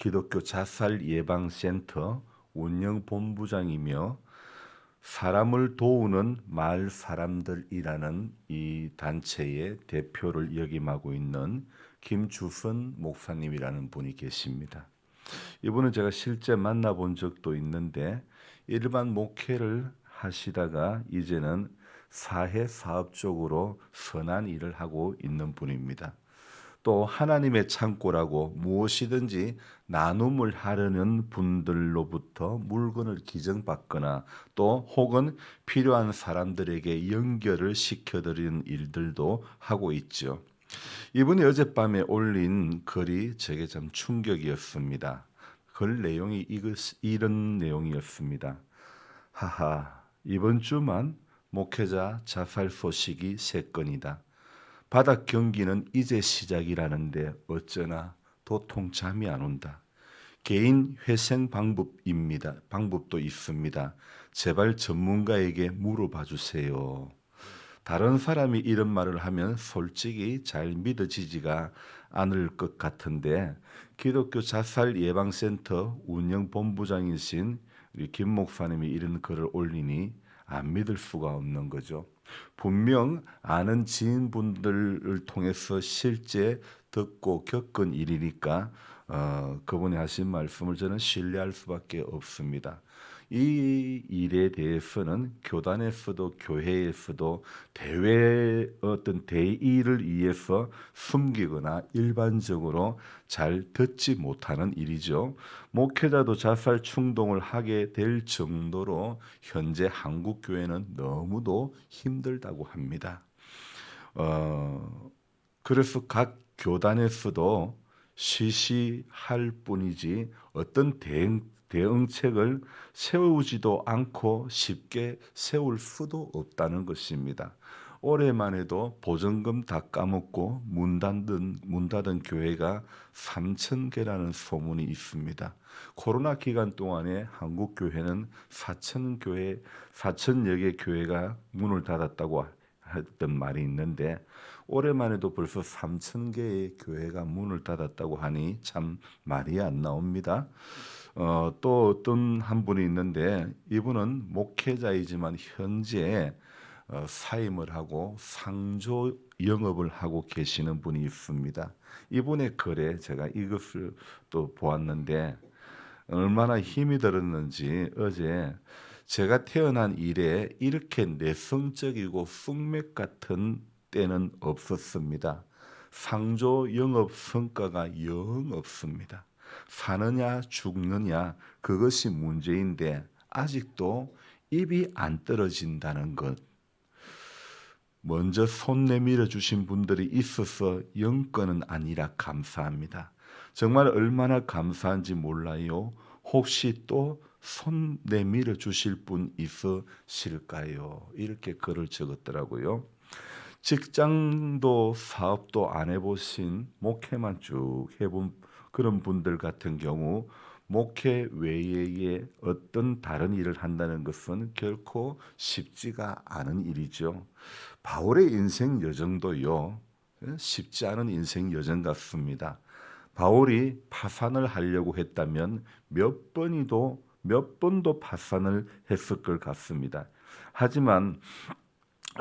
기독교 자살 예방 센터 운영 본부장이며 사람을 도우는 마을 사람들이라는 이 단체의 대표를 역임하고 있는 김주선 목사님이라는 분이 계십니다. 이분은 제가 실제 만나본 적도 있는데 일반 목회를 하시다가 이제는 사회 사업 쪽으로 선한 일을 하고 있는 분입니다. 또 하나님의 창고라고 무엇이든지 나눔을 하려는 분들로부터 물건을 기증받거나 또 혹은 필요한 사람들에게 연결을 시켜드리는 일들도 하고 있죠. 이분이 어젯밤에 올린 글이 제게 참 충격이었습니다. 글 내용이 이것, 이런 내용이었습니다. 하하, 이번 주만 목회자 자살 소식이 세 건이다. 바닥 경기는 이제 시작이라는데 어쩌나 도통 잠이 안 온다. 개인 회생 방법입니다. 방법도 있습니다. 제발 전문가에게 물어봐 주세요. 다른 사람이 이런 말을 하면 솔직히 잘 믿어지지가 않을 것 같은데 기독교 자살 예방센터 운영 본부장이신 김 목사님이 이런 글을 올리니 안 믿을 수가 없는 거죠. 분명 아는 지인분들을 통해서 실제 듣고 겪은 일이니까 어, 그분이 하신 말씀을 저는 신뢰할 수밖에 없습니다. 이 일에 대해서는 교단에서도 교회에서도 대외 어떤 대의를 위해서 숨기거나 일반적으로 잘 듣지 못하는 일이죠. 목회자도 자살 충동을 하게 될 정도로 현재 한국 교회는 너무도 힘들다고 합니다. 어, 그래서 각 교단에서도 시시할 뿐이지 어떤 대응 대응책을 세우지도 않고 쉽게 세울 수도 없다는 것입니다. 올해만 해도 보증금 다 까먹고 문 닫은, 문 닫은 교회가 3천 개라는 소문이 있습니다. 코로나 기간 동안에 한국 교회는 4천 교회, 4천여 개 교회가 문을 닫았다고 했던 말이 있는데 올해만 해도 벌써 3천 개의 교회가 문을 닫았다고 하니 참 말이 안 나옵니다. 어, 또 어떤 한 분이 있는데 이분은 목회자이지만 현재 어, 사임을 하고 상조 영업을 하고 계시는 분이 있습니다. 이분의 글에 제가 이것을 또 보았는데 얼마나 힘이 들었는지 어제 제가 태어난 이래 이렇게 내성적이고 숙맥 같은 때는 없었습니다. 상조 영업 성과가 영 없습니다. 사느냐 죽느냐 그것이 문제인데 아직도 입이 안 떨어진다는 것. 먼저 손 내밀어 주신 분들이 있어서 영권은 아니라 감사합니다. 정말 얼마나 감사한지 몰라요. 혹시 또 손 내밀어 주실 분 있으실까요? 이렇게 글을 적었더라고요. 직장도 사업도 안 해보신 목회만 쭉 해본 그런 분들 같은 경우 목회 외에 어떤 다른 일을 한다는 것은 결코 쉽지가 않은 일이죠. 바울의 인생 여정도요, 쉽지 않은 인생 여정 같습니다. 바울이 파산을 하려고 했다면 몇 번이도 몇 번도 파산을 했을 것 같습니다. 하지만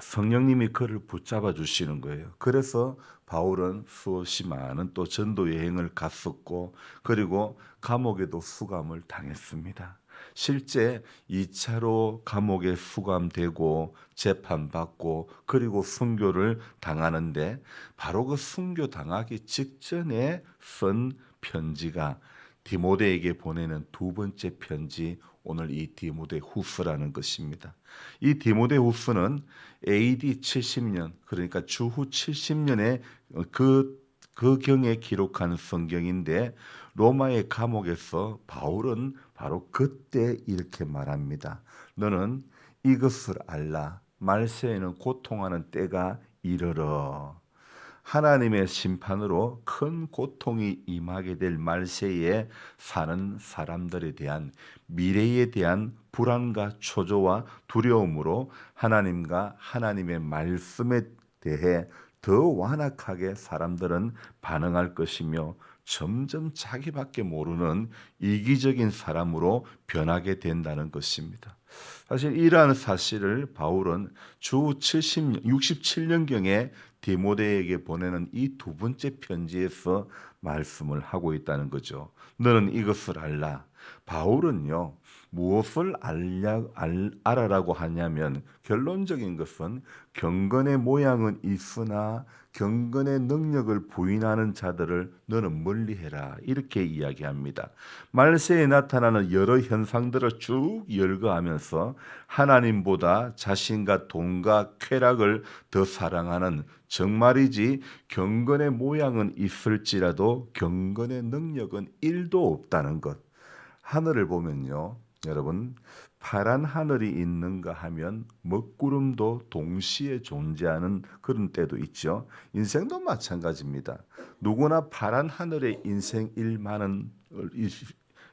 성령님이 그를 붙잡아 주시는 거예요. 그래서 바울은 수없이 많은 또 전도 여행을 갔었고 그리고 감옥에도 수감을 당했습니다. 실제 2차로 감옥에 수감되고 재판받고 그리고 순교를 당하는데 바로 그 순교 당하기 직전에 쓴 편지가 디모데에게 보내는 두 번째 편지 오늘 이 디모데 후서라는 것입니다. 이 디모데 후서는 AD 70년 그러니까 주후 70년에 그, 그 경에 기록한 성경인데 로마의 감옥에서 바울은 바로 그때 이렇게 말합니다. 너는 이것을 알라. 말세에는 고통하는 때가 이르러. 하나님의 심판으로 큰 고통이 임하게 될 말세에 사는 사람들에 대한 미래에 대한 불안과 초조와 두려움으로 하나님과 하나님의 말씀에 대해 더 완악하게 사람들은 반응할 것이며 점점 자기밖에 모르는 이기적인 사람으로 변하게 된다는 것입니다. 사실 이러한 사실을 바울은 주 70, 67년경에 디모데에게 보내는 이 두 번째 편지에서 말씀을 하고 있다는 거죠. 너는 이것을 알라. 바울은요, 무엇을 알냐, 알, 알아라고 하냐면 결론적인 것은 경건의 모양은 있으나 경건의 능력을 부인하는 자들을 너는 멀리해라 이렇게 이야기합니다. 말세에 나타나는 여러 현상들을 쭉 열거하면서 하나님보다 자신과 돈과 쾌락을 더 사랑하는 정말이지 경건의 모양은 있을지라도 경건의 능력은 일도 없다는 것. 하늘을 보면요. 여러분 파란 하늘이 있는가 하면 먹구름도 동시에 존재하는 그런 때도 있죠. 인생도 마찬가지입니다. 누구나 파란 하늘에 인생 일만은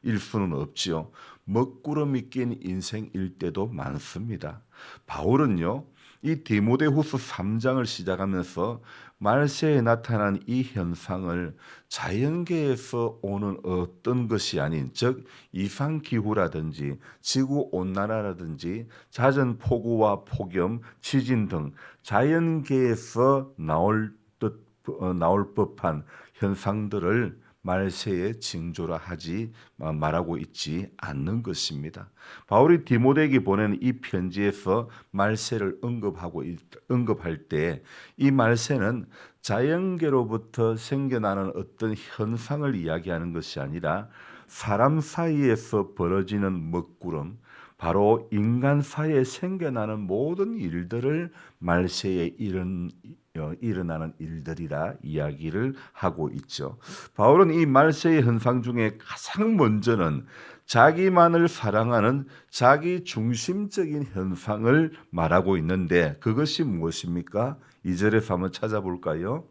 일 수는 없지요. 먹구름이 낀 인생일 때도 많습니다. 바울은요. 이 디모데후서 3장을 시작하면서 말세에 나타난 이 현상을 자연계에서 오는 어떤 것이 아닌 즉 이상 기후라든지 지구 온난화라든지 잦은 폭우와 폭염, 지진 등 자연계에서 나올 듯 어, 나올 법한 현상들을 말세의 징조라 하지 말하고 있지 않는 것입니다. 바울이 디모데에게 보낸 이 편지에서 말세를 언급하고 있, 언급할 때 이 말세는 자연계로부터 생겨나는 어떤 현상을 이야기하는 것이 아니라 사람 사이에서 벌어지는 먹구름, 바로 인간 사이에 생겨나는 모든 일들을 말세에 어, 일어나는 일들이라 이야기를 하고 있죠. 바울은 이 말세의 현상 중에 가장 먼저는 자기만을 사랑하는 자기 중심적인 현상을 말하고 있는데 그것이 무엇입니까? 이절에서 한번 찾아볼까요?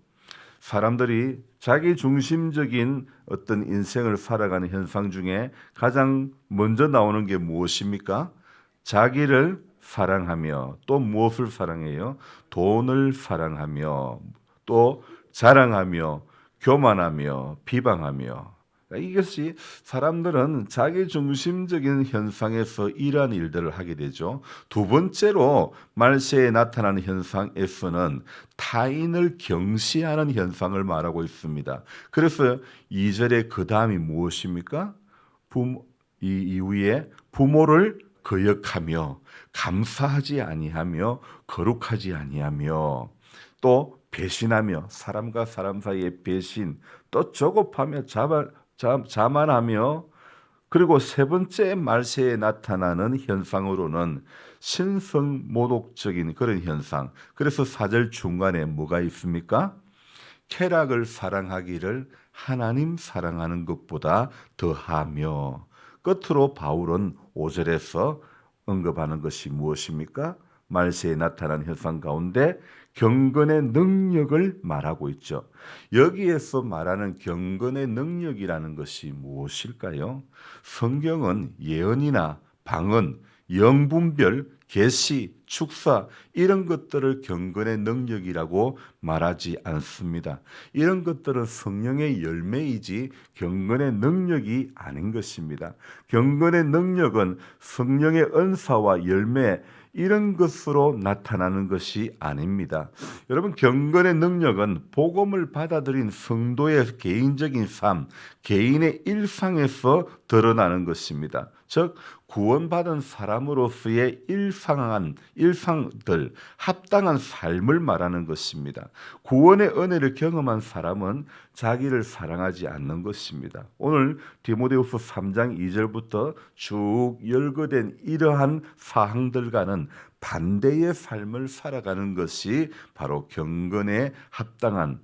사람들이 자기 중심적인 어떤 인생을 살아가는 현상 중에 가장 먼저 나오는 게 무엇입니까? 자기를 사랑하며 또 무엇을 사랑해요? 돈을 사랑하며 또 자랑하며 교만하며 비방하며 그러니까 이것이 사람들은 자기 중심적인 현상에서 이러한 일들을 하게 되죠. 두 번째로 말세에 나타나는 현상에서는 타인을 경시하는 현상을 말하고 있습니다. 그래서 2절에 그 다음이 무엇입니까? 이 이후에 부모를 거역하며 감사하지 아니하며 거룩하지 아니하며 또 배신하며 사람과 사람 사이의 배신 또 조급하며 자발, 자, 자만하며 그리고 세 번째 말세에 나타나는 현상으로는 신성 모독적인 그런 현상. 그래서 사절 중간에 뭐가 있습니까? 쾌락을 사랑하기를 하나님 사랑하는 것보다 더하며 끝으로 바울은 5절에서 언급하는 것이 무엇입니까? 말세에 나타난 현상 가운데 경건의 능력을 말하고 있죠. 여기에서 말하는 경건의 능력이라는 것이 무엇일까요? 성경은 예언이나 방언, 영분별, 계시, 축사 이런 것들을 경건의 능력이라고 말하지 않습니다. 이런 것들은 성령의 열매이지 경건의 능력이 아닌 것입니다. 경건의 능력은 성령의 은사와 열매 이런 것으로 나타나는 것이 아닙니다. 여러분 경건의 능력은 복음을 받아들인 성도의 개인적인 삶, 개인의 일상에서 드러나는 것입니다. 즉 구원받은 사람으로서의 일상한 일상들 합당한 삶을 말하는 것입니다. 구원의 은혜를 경험한 사람은 자기를 사랑하지 않는 것입니다. 오늘 디모데후서 3장 2절부터 쭉 열거된 이러한 사항들과는 반대의 삶을 살아가는 것이 바로 경건에 합당한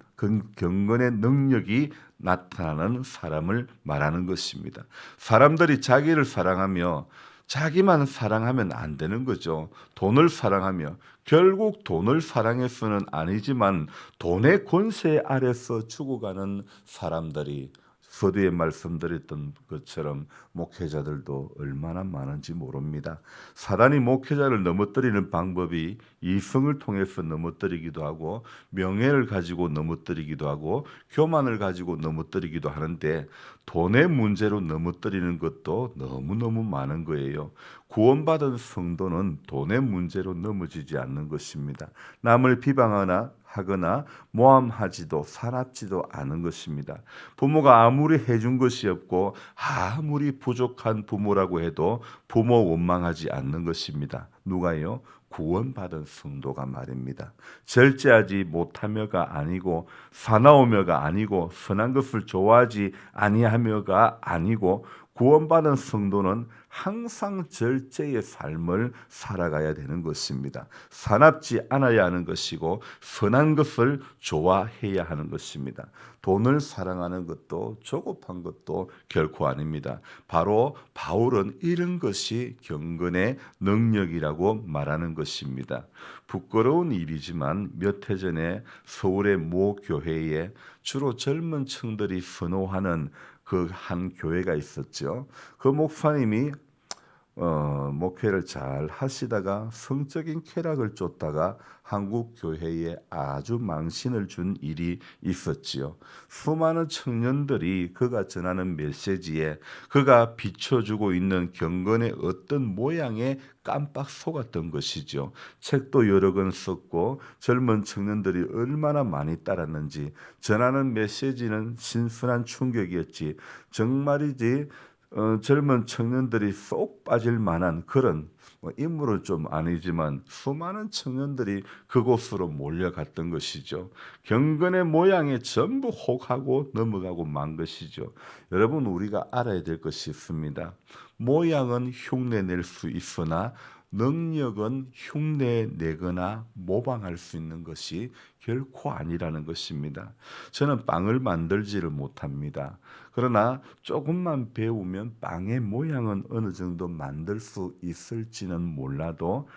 경건의 능력이 나타나는 사람을 말하는 것입니다. 사람들이 자기를 사랑하며 자기만 사랑하면 안 되는 거죠. 돈을 사랑하며 결국 돈을 사랑해서는 아니지만 돈의 권세 아래서 죽어가는 사람들이 서두에 말씀드렸던 것처럼 목회자들도 얼마나 많은지 모릅니다. 사단이 목회자를 넘어뜨리는 방법이 이성을 통해서 넘어뜨리기도 하고 명예를 가지고 넘어뜨리기도 하고 교만을 가지고 넘어뜨리기도 하는데 돈의 문제로 넘어뜨리는 것도 너무너무 많은 거예요. 구원받은 성도는 돈의 문제로 넘어지지 않는 것입니다. 남을 비방하나 하거나 모함하지도 사납지도 않은 것입니다. 부모가 아무리 해준 것이 없고 아무리 부족한 부모라고 해도 부모 원망하지 않는 것입니다. 누가요? 구원받은 성도가 말입니다. 절제하지 못하며가 아니고 사나우며가 아니고 선한 것을 좋아하지 아니하며가 아니고 구원받은 성도는 항상 절제의 삶을 살아가야 되는 것입니다. 사납지 않아야 하는 것이고 선한 것을 좋아해야 하는 것입니다. 돈을 사랑하는 것도 조급한 것도 결코 아닙니다. 바로 바울은 이런 것이 경건의 능력이라고 말하는 것입니다. 부끄러운 일이지만 몇 해 전에 서울의 모 교회에 주로 젊은 층들이 선호하는 그 한 교회가 있었죠. 그 목사님이 어, 목회를 잘 하시다가 성적인 쾌락을 쫓다가 한국 교회에 아주 망신을 준 일이 있었지요. 수많은 청년들이 그가 전하는 메시지에 그가 비춰주고 있는 경건의 어떤 모양에 깜빡 속았던 것이죠. 책도 여러 권 썼고 젊은 청년들이 얼마나 많이 따랐는지 전하는 메시지는 신선한 충격이었지. 정말이지 어, 젊은 청년들이 쏙 빠질 만한 그런 뭐 인물은 좀 아니지만 수많은 청년들이 그곳으로 몰려갔던 것이죠. 경건의 모양에 전부 혹하고 넘어가고 만 것이죠. 여러분 우리가 알아야 될 것이 있습니다. 모양은 흉내낼 수 있으나 능력은 흉내 내거나 모방할 수 있는 것이 결코 아니라는 것입니다. 저는 빵을 만들지를 못합니다. 그러나 조금만 배우면 빵의 모양은 어느 정도 만들 수 있을지는 몰라도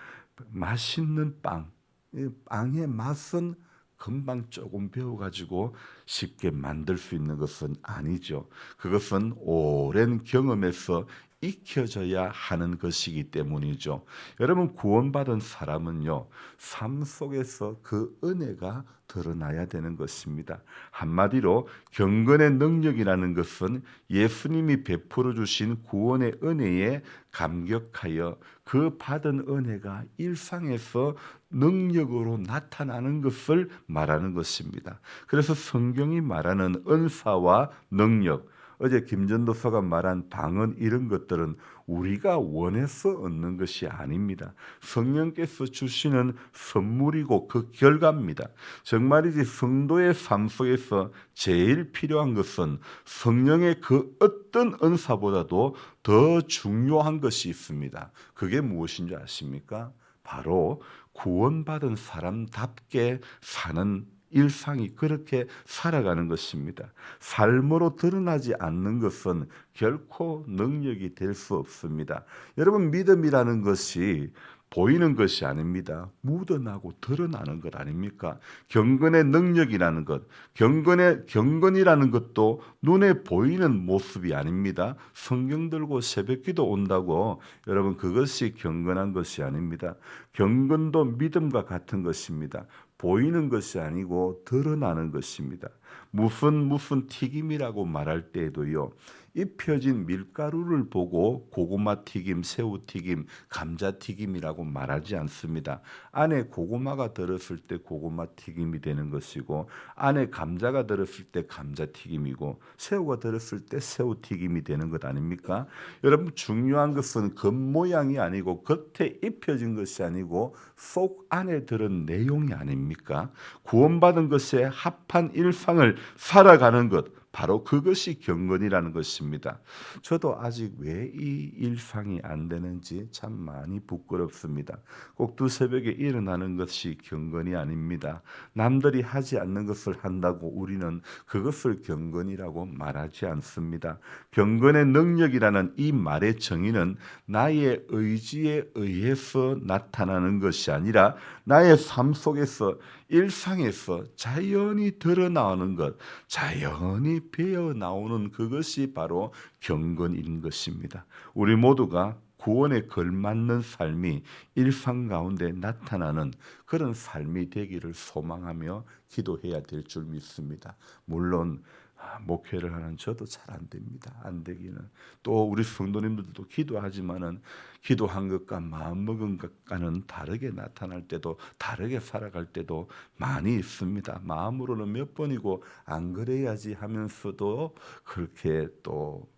맛있는 빵, 이 빵의 맛은 금방 조금 배워가지고 쉽게 만들 수 있는 것은 아니죠. 그것은 오랜 경험에서 익혀져야 하는 것이기 때문이죠. 여러분 구원받은 사람은요 삶 속에서 그 은혜가 드러나야 되는 것입니다. 한마디로 경건의 능력이라는 것은 예수님이 베풀어 주신 구원의 은혜에 감격하여 그 받은 은혜가 일상에서 능력으로 나타나는 것을 말하는 것입니다. 그래서 성경이 말하는 은사와 능력 어제 김전 도서가 말한 방언 이런 것들은 우리가 원해서 얻는 것이 아닙니다. 성령께서 주시는 선물이고 그 결과입니다. 정말이지 성도의 삶 속에서 제일 필요한 것은 성령의 그 어떤 은사보다도 더 중요한 것이 있습니다. 그게 무엇인지 아십니까? 바로 구원받은 사람답게 사는 일상이 그렇게 살아가는 것입니다. 삶으로 드러나지 않는 것은 결코 능력이 될 수 없습니다. 여러분 믿음이라는 것이 보이는 것이 아닙니다. 묻어나고 드러나는 것 아닙니까? 경건의 능력이라는 것, 경건의 경건이라는 것도 눈에 보이는 모습이 아닙니다. 성경 들고 새벽기도 온다고 여러분 그것이 경건한 것이 아닙니다. 경건도 믿음과 같은 것입니다. 보이는 것이 아니고 드러나는 것입니다. 무슨 무슨 튀김이라고 말할 때에도요. 입혀진 밀가루를 보고 고구마 튀김, 새우 튀김, 감자 튀김이라고 말하지 않습니다. 안에 고구마가 들었을 때 고구마 튀김이 되는 것이고 안에 감자가 들었을 때 감자 튀김이고 새우가 들었을 때 새우 튀김이 되는 것 아닙니까? 여러분 중요한 것은 겉모양이 아니고 겉에 입혀진 것이 아니고 속 안에 들은 내용이 아닙니까? 구원받은 것에 합한 일상을 살아가는 것 바로 그것이 경건이라는 것입니다. 저도 아직 왜 이 일상이 안 되는지 참 많이 부끄럽습니다. 꼭 두 새벽에 일어나는 것이 경건이 아닙니다. 남들이 하지 않는 것을 한다고 우리는 그것을 경건이라고 말하지 않습니다. 경건의 능력이라는 이 말의 정의는 나의 의지에 의해서 나타나는 것이 아니라 나의 삶 속에서 일상에서 자연히 드러나오는 것, 자연히 배어 나오는 그것이 바로 경건인 것입니다. 우리 모두가 구원에 걸맞는 삶이 일상 가운데 나타나는 그런 삶이 되기를 소망하며 기도해야 될 줄 믿습니다. 물론 아, 목회를 하는 저도 잘 안 됩니다. 안 되기는 또 우리 성도님들도 기도하지만은 기도한 것과 마음 먹은 것과는 다르게 나타날 때도 다르게 살아갈 때도 많이 있습니다. 마음으로는 몇 번이고 안 그래야지 하면서도 그렇게 또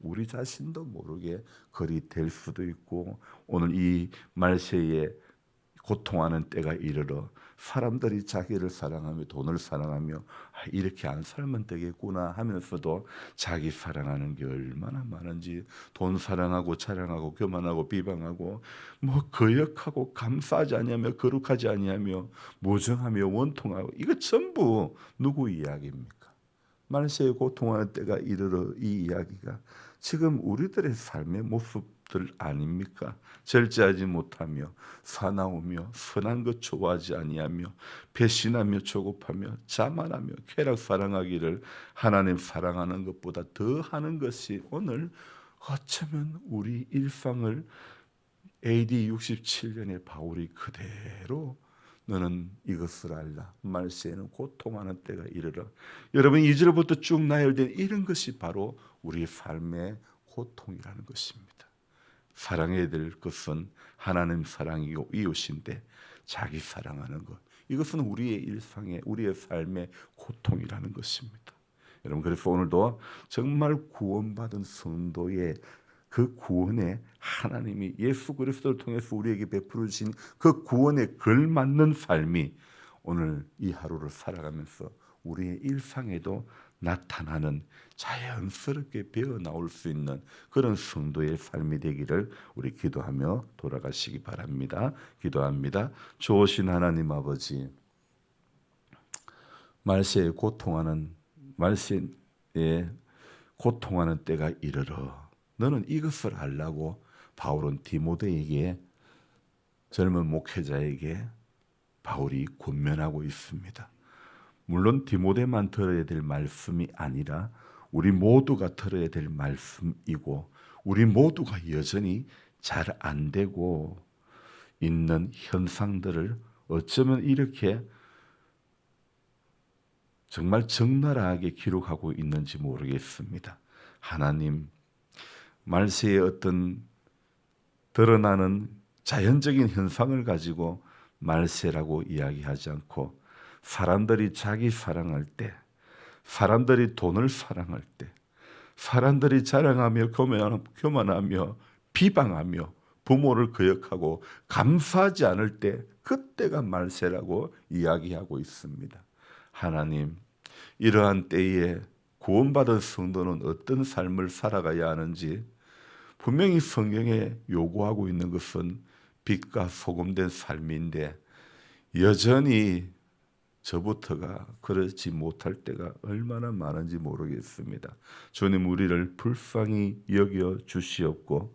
우리 자신도 모르게 그리 될 수도 있고 오늘 이 말세에 고통하는 때가 이르러 사람들이 자기를 사랑하며 돈을 사랑하며 아, 이렇게 안 살면 되겠구나 하면서도 자기 사랑하는 게 얼마나 많은지 돈 사랑하고 자랑하고 교만하고 비방하고 뭐 거역하고 감싸지 아니하며 거룩하지 아니하며 모정하며 원통하고 이거 전부 누구 이야기입니까? 말세에 고통하는 때가 이르러 이 이야기가 지금 우리들의 삶의 모습 들 아닙니까? 절제하지 못하며 사나우며 선한 것 좋아하지 아니하며 배신하며 조급하며 자만하며 쾌락 사랑하기를 하나님 사랑하는 것보다 더 하는 것이 오늘 어쩌면 우리 일상을 AD 67년의 바울이 그대로 너는 이것을 알라. 말세에는 고통하는 때가 이르러. 여러분 2절부터 쭉 나열된 이런 것이 바로 우리 삶의 고통이라는 것입니다. 사랑해야 될 것은 하나님 사랑이고 이웃인데 자기 사랑하는 것. 이것은 우리의 일상의 우리의 삶의 고통이라는 것입니다. 여러분 그래서 오늘도 정말 구원받은 성도의 그 구원에 하나님이 예수 그리스도를 통해서 우리에게 베풀어 주신 그 구원에 걸맞는 삶이 오늘 이 하루를 살아가면서 우리의 일상에도 나타나는 자연스럽게 배어 나올 수 있는 그런 성도의 삶이 되기를 우리 기도하며 돌아가시기 바랍니다. 기도합니다. 좋으신 하나님 아버지 말세에 고통하는 말세에 고통하는 때가 이르러 너는 이것을 알라고 바울은 디모데에게 젊은 목회자에게 바울이 권면하고 있습니다. 물론 디모데만 들어야 될 말씀이 아니라 우리 모두가 들어야 될 말씀이고 우리 모두가 여전히 잘 안 되고 있는 현상들을 어쩌면 이렇게 정말 적나라하게 기록하고 있는지 모르겠습니다. 하나님 말세의 어떤 드러나는 자연적인 현상을 가지고 말세라고 이야기하지 않고 사람들이 자기 사랑할 때, 사람들이 돈을 사랑할 때, 사람들이 자랑하며 교만하며 비방하며 부모를 거역하고 감사하지 않을 때 그때가 말세라고 이야기하고 있습니다. 하나님, 이러한 때에 구원받은 성도는 어떤 삶을 살아가야 하는지 분명히 성경에 요구하고 있는 것은 빛과 소금된 삶인데 여전히 저부터가 그렇지 못할 때가 얼마나 많은지 모르겠습니다. 주님 우리를 불쌍히 여겨 주시옵고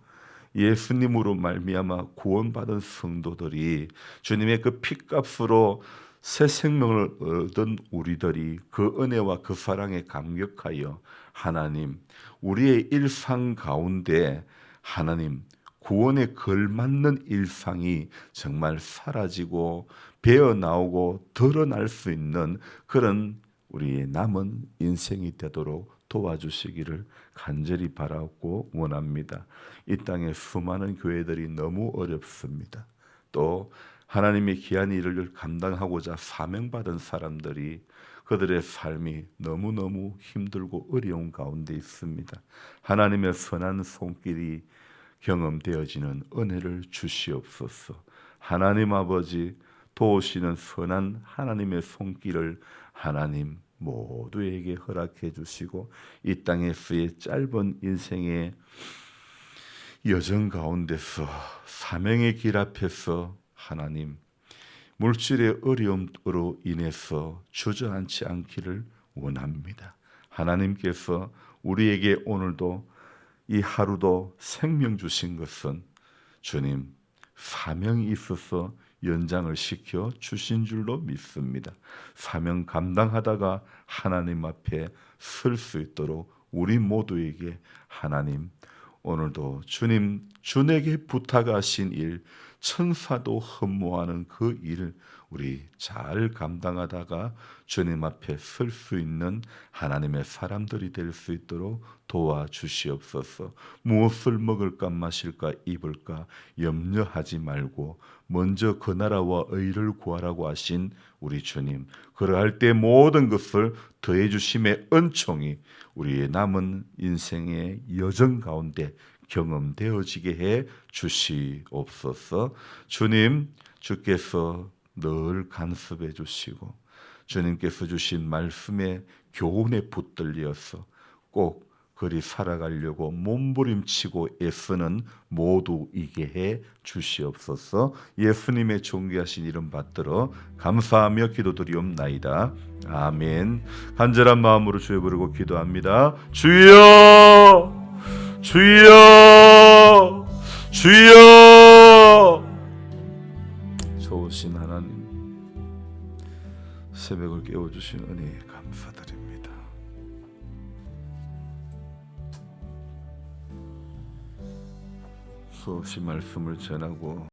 예수님으로 말미암아 구원받은 성도들이 주님의 그 핏값으로 새 생명을 얻은 우리들이 그 은혜와 그 사랑에 감격하여 하나님 우리의 일상 가운데 하나님 구원에 걸맞는 일상이 정말 사라지고 배어 나오고 드러날 수 있는 그런 우리의 남은 인생이 되도록 도와주시기를 간절히 바라고 원합니다. 이 땅에 수많은 교회들이 너무 어렵습니다. 또 하나님의 귀한 일을 감당하고자 사명받은 사람들이 그들의 삶이 너무너무 힘들고 어려운 가운데 있습니다. 하나님의 선한 손길이 경험되어지는 은혜를 주시옵소서. 하나님 아버지 도우시는 선한 하나님의 손길을 하나님 모두에게 허락해 주시고 이 땅에서의 짧은 인생의 여정 가운데서 사명의 길 앞에서 하나님 물질의 어려움으로 인해서 주저앉지 않기를 원합니다. 하나님께서 우리에게 오늘도 이 하루도 생명 주신 것은 주님 사명이 있어서 연장을 시켜 주신 줄로 믿습니다. 사명 감당하다가 하나님 앞에 설 수 있도록 우리 모두에게 하나님 오늘도 주님 주에게 부탁하신 일 천사도 흠모하는 그 일을 우리 잘 감당하다가 주님 앞에 설 수 있는 하나님의 사람들이 될 수 있도록 도와주시옵소서. 무엇을 먹을까 마실까 입을까 염려하지 말고 먼저 그 나라와 의를 구하라고 하신 우리 주님. 그러할 때 모든 것을 더해 주심의 은총이 우리의 남은 인생의 여정 가운데 경험되어지게 해 주시옵소서. 주님, 주께서 늘 간섭해 주시고 주님께서 주신 말씀에 교훈에 붙들려서 꼭 그리 살아가려고 몸부림치고 애쓰는 모두 이게 해 주시옵소서. 예수님의 존귀하신 이름 받들어 감사하며 기도드리옵나이다. 아멘. 간절한 마음으로 주여 부르고 기도합니다. 주여! 주여! 주여! 좋으신 하나님 새벽을 깨워주신 은혜에 감사드립니다. 수없이 말씀을 전하고